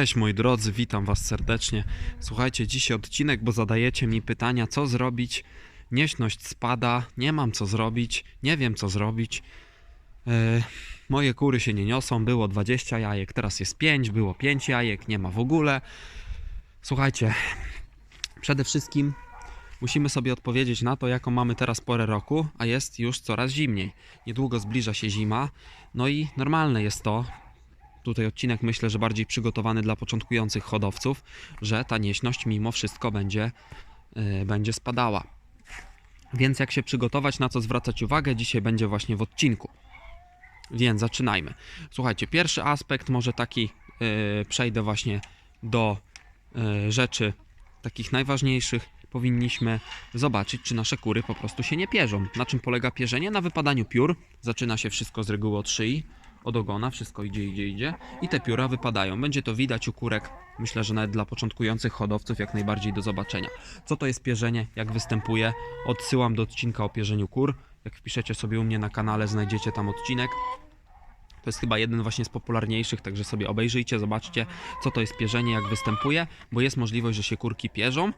Cześć moi drodzy, witam was serdecznie. Słuchajcie, dzisiaj odcinek, bo zadajecie mi pytania, co zrobić. Nieśność spada, nie mam co zrobić, nie wiem co zrobić. E, moje kury się nie niosą, było 20 jajek, teraz jest 5, było 5 jajek, nie ma w ogóle. Słuchajcie, przede wszystkim musimy sobie odpowiedzieć na to, jaką mamy teraz porę roku, a jest już coraz zimniej. Niedługo zbliża się zima, no i normalne jest to, tutaj odcinek myślę, że bardziej przygotowany dla początkujących hodowców, że ta nieśność mimo wszystko będzie, yy, będzie spadała. Więc jak się przygotować, na co zwracać uwagę, dzisiaj będzie właśnie w odcinku. Więc zaczynajmy. Słuchajcie, pierwszy aspekt, może taki yy, przejdę właśnie do yy, rzeczy takich najważniejszych. Powinniśmy zobaczyć, czy nasze kury po prostu się nie pierzą. Na czym polega pierzenie? Na wypadaniu piór. Zaczyna się wszystko z reguły od szyi od ogona, wszystko idzie, idzie, idzie i te pióra wypadają. Będzie to widać u kurek, myślę, że nawet dla początkujących hodowców jak najbardziej do zobaczenia. Co to jest pierzenie, jak występuje? Odsyłam do odcinka o pierzeniu kur. Jak wpiszecie sobie u mnie na kanale, znajdziecie tam odcinek. To jest chyba jeden właśnie z popularniejszych, także sobie obejrzyjcie, zobaczcie, co to jest pierzenie, jak występuje, bo jest możliwość, że się kurki pierzą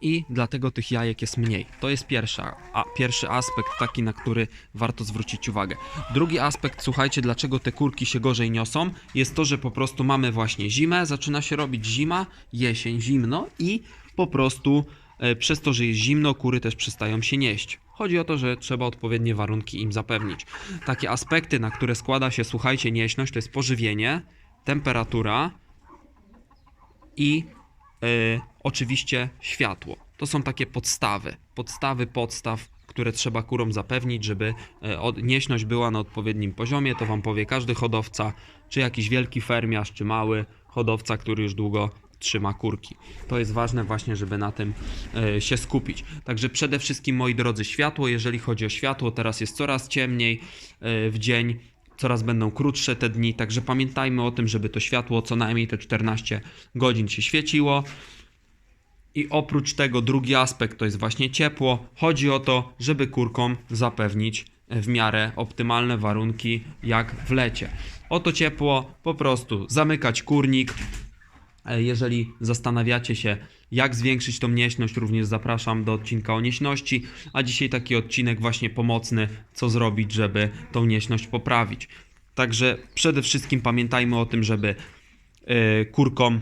i dlatego tych jajek jest mniej. To jest pierwsza, a, pierwszy aspekt taki, na który warto zwrócić uwagę. Drugi aspekt, słuchajcie, dlaczego te kurki się gorzej niosą, jest to, że po prostu mamy właśnie zimę, zaczyna się robić zima, jesień, zimno i po prostu e, przez to, że jest zimno, kury też przestają się nieść. Chodzi o to, że trzeba odpowiednie warunki im zapewnić. Takie aspekty, na które składa się, słuchajcie, nieśność, to jest pożywienie, temperatura i e, oczywiście światło. To są takie podstawy, podstawy podstaw, które trzeba kurom zapewnić, żeby e, nieśność była na odpowiednim poziomie. To wam powie każdy hodowca, czy jakiś wielki fermiarz, czy mały hodowca, który już długo trzyma kurki. To jest ważne właśnie, żeby na tym e, się skupić. Także przede wszystkim, moi drodzy, światło. Jeżeli chodzi o światło, teraz jest coraz ciemniej e, w dzień coraz będą krótsze te dni, także pamiętajmy o tym, żeby to światło co najmniej te 14 godzin się świeciło. I oprócz tego drugi aspekt to jest właśnie ciepło. Chodzi o to, żeby kurkom zapewnić w miarę optymalne warunki jak w lecie. Oto ciepło, po prostu zamykać kurnik. E, Jeżeli zastanawiacie się, jak zwiększyć tą nieśność, również zapraszam do odcinka o nieśności, a dzisiaj taki odcinek właśnie pomocny, co zrobić, żeby tą nieśność poprawić. Także przede wszystkim pamiętajmy o tym, żeby e, kurkom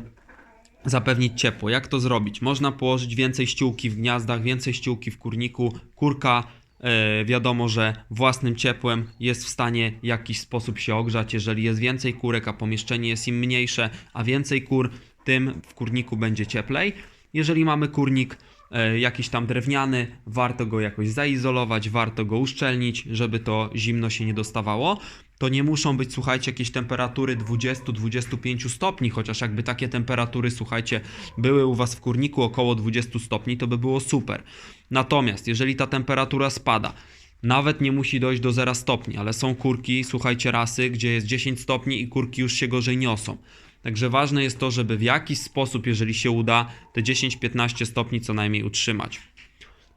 zapewnić ciepło. Jak to zrobić? Można położyć więcej ściółki w gniazdach, więcej ściółki w kurniku. Kurka e, wiadomo, że własnym ciepłem jest w stanie w jakiś sposób się ogrzać. Jeżeli jest więcej kurek, a pomieszczenie jest im mniejsze, a więcej kur, tym w kurniku będzie cieplej. Jeżeli mamy kurnik e, jakiś tam drewniany, warto go jakoś zaizolować, warto go uszczelnić, żeby to zimno się nie dostawało. To nie muszą być, słuchajcie, jakieś temperatury 20-25 stopni, chociaż jakby takie temperatury, słuchajcie, były u Was w kurniku około 20 stopni, to by było super. Natomiast jeżeli ta temperatura spada, nawet nie musi dojść do 0 stopni, ale są kurki, słuchajcie, rasy, gdzie jest 10 stopni i kurki już się gorzej niosą. Także ważne jest to, żeby w jakiś sposób, jeżeli się uda, te 10-15 stopni co najmniej utrzymać.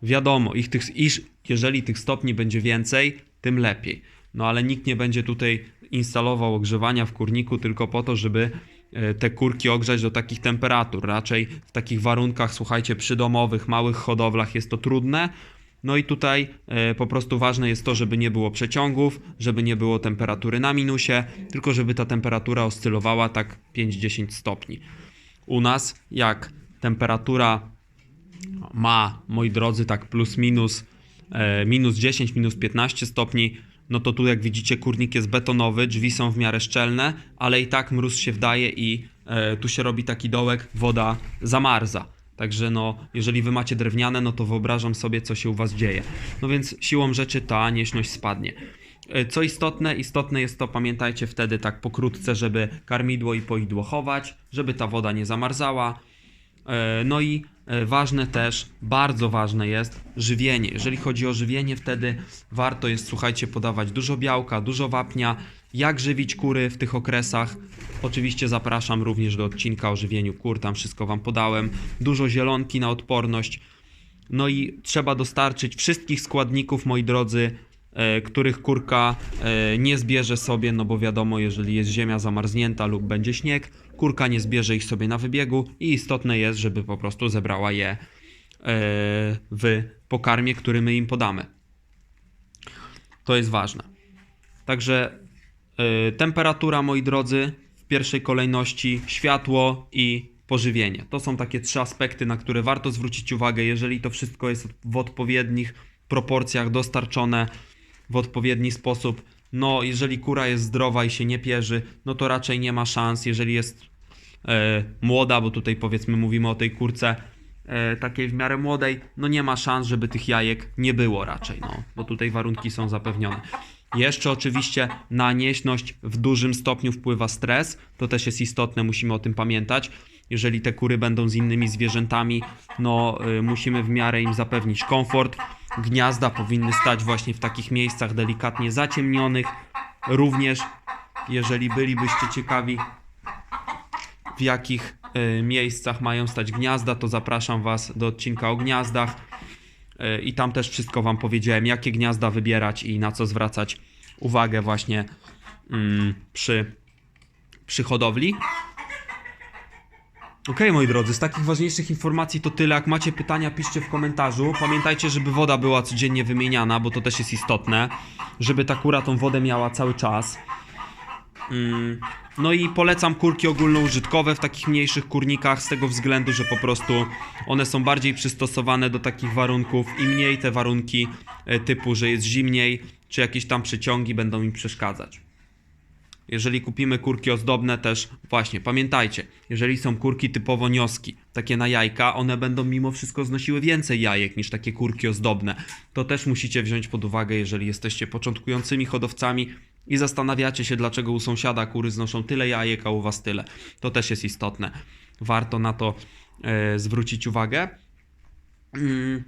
Wiadomo, ich tych, iż jeżeli tych stopni będzie więcej, tym lepiej. No ale nikt nie będzie tutaj instalował ogrzewania w kurniku tylko po to, żeby e, te kurki ogrzać do takich temperatur. Raczej w takich warunkach, słuchajcie, przydomowych, małych hodowlach jest to trudne. No i tutaj e, po prostu ważne jest to, żeby nie było przeciągów, żeby nie było temperatury na minusie, tylko żeby ta temperatura oscylowała tak 5-10 stopni. U nas, jak temperatura ma, moi drodzy, tak plus minus, e, minus 10, minus 15 stopni, no to tu jak widzicie kurnik jest betonowy, drzwi są w miarę szczelne, ale i tak mróz się wdaje i e, tu się robi taki dołek, woda zamarza. Także no, jeżeli wy macie drewniane, no to wyobrażam sobie, co się u was dzieje. No więc siłą rzeczy ta nieśność spadnie. E, Co istotne, istotne jest to, pamiętajcie wtedy tak pokrótce, żeby karmidło i poidło chować, żeby ta woda nie zamarzała. E, No i e, ważne też, bardzo ważne jest żywienie. Jeżeli chodzi o żywienie, wtedy warto jest, słuchajcie, podawać dużo białka, dużo wapnia. Jak żywić kury w tych okresach? Oczywiście zapraszam również do odcinka o żywieniu kur, tam wszystko Wam podałem. Dużo zielonki na odporność. No i trzeba dostarczyć wszystkich składników, moi drodzy, e, których kurka nie zbierze sobie, no bo wiadomo, jeżeli jest ziemia zamarznięta lub będzie śnieg, kurka nie zbierze ich sobie na wybiegu i istotne jest, żeby po prostu zebrała je e, w pokarmie, który my im podamy. To jest ważne. Także y, temperatura, moi drodzy, w pierwszej kolejności światło i pożywienie. To są takie trzy aspekty, na które warto zwrócić uwagę. Jeżeli to wszystko jest w odpowiednich proporcjach dostarczone w odpowiedni sposób, no jeżeli kura jest zdrowa i się nie pierzy, no to raczej nie ma szans. Jeżeli jest e, młoda, bo tutaj powiedzmy mówimy o tej kurce e, takiej w miarę młodej, no nie ma szans, żeby tych jajek nie było raczej, no, bo tutaj warunki są zapewnione. Jeszcze oczywiście na nieśność w dużym stopniu wpływa stres, to też jest istotne, musimy o tym pamiętać. Jeżeli te kury będą z innymi zwierzętami, no y, musimy w miarę im zapewnić komfort. Gniazda powinny stać właśnie w takich miejscach delikatnie zaciemnionych. Również, jeżeli bylibyście ciekawi, w jakich y, miejscach mają stać gniazda, to zapraszam Was do odcinka o gniazdach. Y, I tam też wszystko Wam powiedziałem, jakie gniazda wybierać i na co zwracać uwagę właśnie mm, przy, przy hodowli. Okej, moi drodzy, z takich ważniejszych informacji to tyle. Jak macie pytania, piszcie w komentarzu. Pamiętajcie, żeby woda była codziennie wymieniana, bo to też jest istotne. Żeby ta kura tą wodę miała cały czas. Mm, No i polecam kurki ogólnoużytkowe w takich mniejszych kurnikach z tego względu, że po prostu one są bardziej przystosowane do takich warunków i mniej te warunki e, typu, że jest zimniej, czy jakieś tam przeciągi będą im przeszkadzać. Jeżeli kupimy kurki ozdobne też, właśnie pamiętajcie, jeżeli są kurki typowo nioski, takie na jajka, one będą mimo wszystko znosiły więcej jajek niż takie kurki ozdobne. To też musicie wziąć pod uwagę, jeżeli jesteście początkującymi hodowcami i zastanawiacie się, dlaczego u sąsiada kury znoszą tyle jajek, a u was tyle. To też jest istotne. Warto na to e, zwrócić uwagę. Mm.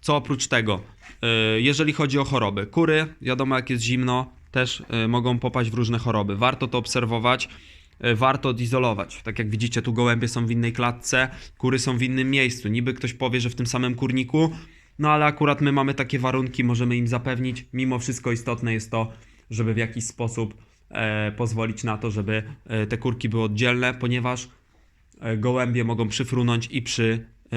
Co oprócz tego, e, jeżeli chodzi o choroby, kury, wiadomo jak jest zimno, też e, mogą popaść w różne choroby. Warto to obserwować, e, warto odizolować. Tak jak widzicie, tu gołębie są w innej klatce, kury są w innym miejscu. Niby ktoś powie, że w tym samym kurniku, no ale akurat my mamy takie warunki, możemy im zapewnić. Mimo wszystko istotne jest to, żeby w jakiś sposób e, pozwolić na to, żeby e, te kurki były oddzielne, ponieważ e, gołębie mogą przyfrunąć i przy e,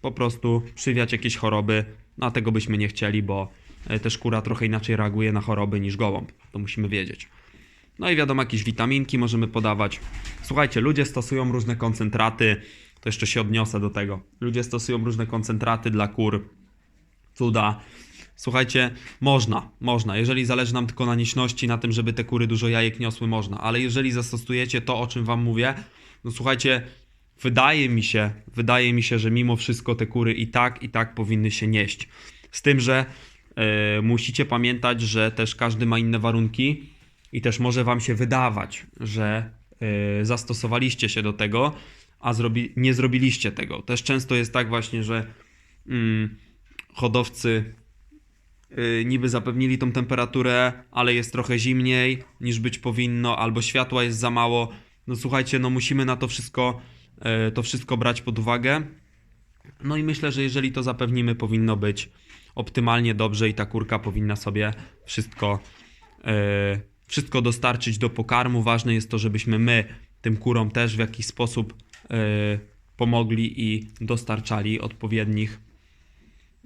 po prostu przywiać jakieś choroby. No a tego byśmy nie chcieli, bo też kura trochę inaczej reaguje na choroby niż gołąb. To musimy wiedzieć. No i wiadomo, jakieś witaminki możemy podawać. Słuchajcie, ludzie stosują różne koncentraty. To jeszcze się odniosę do tego. Ludzie stosują różne koncentraty dla kur. Cuda. Słuchajcie, można, można. Jeżeli zależy nam tylko na nieśności, na tym, żeby te kury dużo jajek niosły, można. Ale jeżeli zastosujecie to, o czym wam mówię, no słuchajcie, wydaje mi się, wydaje mi się, że mimo wszystko te kury i tak, i tak powinny się nieść. Z tym, że e, musicie pamiętać, że też każdy ma inne warunki i też może wam się wydawać, że e, zastosowaliście się do tego, a zrobi, nie zrobiliście tego. Też często jest tak właśnie, że mm, hodowcy y, niby zapewnili tą temperaturę, ale jest trochę zimniej niż być powinno, albo światła jest za mało. No słuchajcie, no musimy na to wszystko, to wszystko brać pod uwagę. No i myślę, że jeżeli to zapewnimy, powinno być optymalnie dobrze i ta kurka powinna sobie wszystko, y, wszystko dostarczyć do pokarmu. Ważne jest to, żebyśmy my tym kurom też w jakiś sposób y, pomogli i dostarczali odpowiednich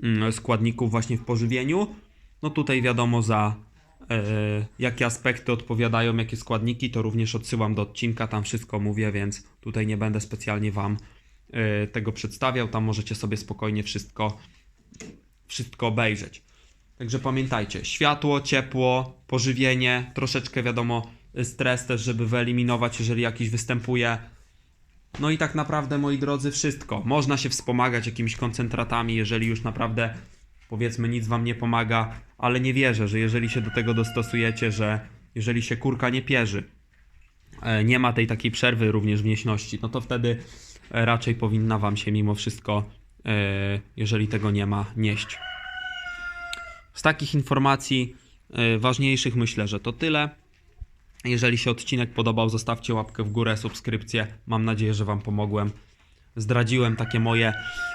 mm, składników właśnie w pożywieniu. No tutaj wiadomo za e, jakie aspekty odpowiadają, jakie składniki, to również odsyłam do odcinka, tam wszystko mówię, więc tutaj nie będę specjalnie Wam tego przedstawiał, tam możecie sobie spokojnie wszystko, wszystko obejrzeć. Także pamiętajcie, światło, ciepło, pożywienie, troszeczkę wiadomo stres też, żeby wyeliminować, jeżeli jakiś występuje. No i tak naprawdę, moi drodzy, wszystko. Można się wspomagać jakimiś koncentratami, jeżeli już naprawdę, powiedzmy, nic wam nie pomaga, ale nie wierzę, że jeżeli się do tego dostosujecie, że jeżeli się kurka nie pierzy, e, nie ma tej takiej przerwy również w nieśności, no to wtedy e, raczej powinna wam się mimo wszystko, jeżeli tego nie ma, nieść. Z takich informacji e, ważniejszych myślę, że to tyle. Jeżeli się odcinek podobał, zostawcie łapkę w górę, subskrypcję. Mam nadzieję, że Wam pomogłem. Zdradziłem takie moje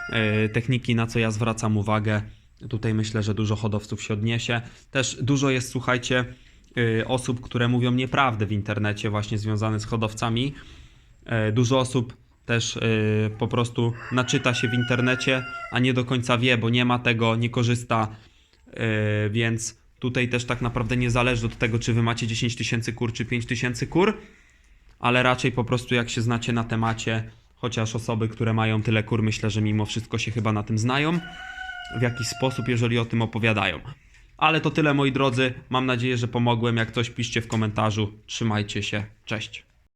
e, techniki, na co ja zwracam uwagę. Tutaj myślę, że dużo hodowców się odniesie. Też dużo jest, słuchajcie, osób, które mówią nieprawdę w internecie, właśnie związane z hodowcami. E, Dużo osób też y, po prostu naczyta się w internecie, a nie do końca wie, bo nie ma tego, nie korzysta, y, więc tutaj też tak naprawdę nie zależy od tego, czy wy macie 10 tysięcy kur, czy 5 tysięcy kur, ale raczej po prostu jak się znacie na temacie, chociaż osoby, które mają tyle kur, myślę, że mimo wszystko się chyba na tym znają, w jakiś sposób, jeżeli o tym opowiadają. Ale to tyle moi drodzy, mam nadzieję, że pomogłem, jak coś piszcie w komentarzu, trzymajcie się, cześć.